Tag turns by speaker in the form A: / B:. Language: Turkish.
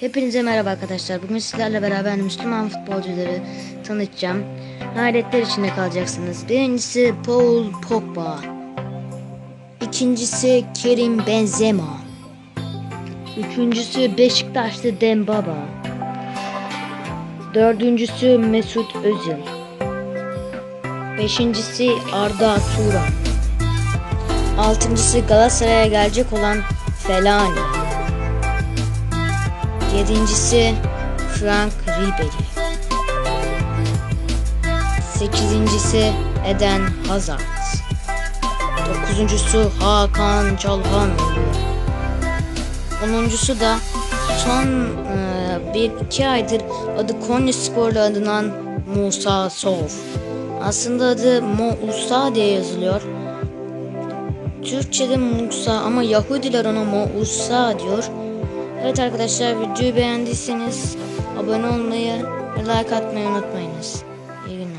A: Hepinize merhaba arkadaşlar. Bugün sizlerle beraber Müslüman futbolcuları tanıtacağım. Hayretler içinde kalacaksınız. Birincisi Paul Pogba. İkincisi Kerim Benzema. Üçüncüsü Beşiktaşlı Dembaba. Dördüncüsü Mesut Özil. Beşincisi Arda Turan. Altıncısı Galatasaray'a gelecek olan Felani. Yedincisi Frank Ribery. Sekizincisi Eden Hazard. Dokuzuncusu Hakan Çalhanoğlu. Onuncusu da son e, bir iki aydır adı Konya Sporlu adından Musa Sov. Aslında adı Mo Usta diye yazılıyor. Türkçe'de Musa ama Yahudiler ona Musa diyor. Evet arkadaşlar videoyu beğendiyseniz abone olmayı ve like atmayı unutmayınız. İyi günler.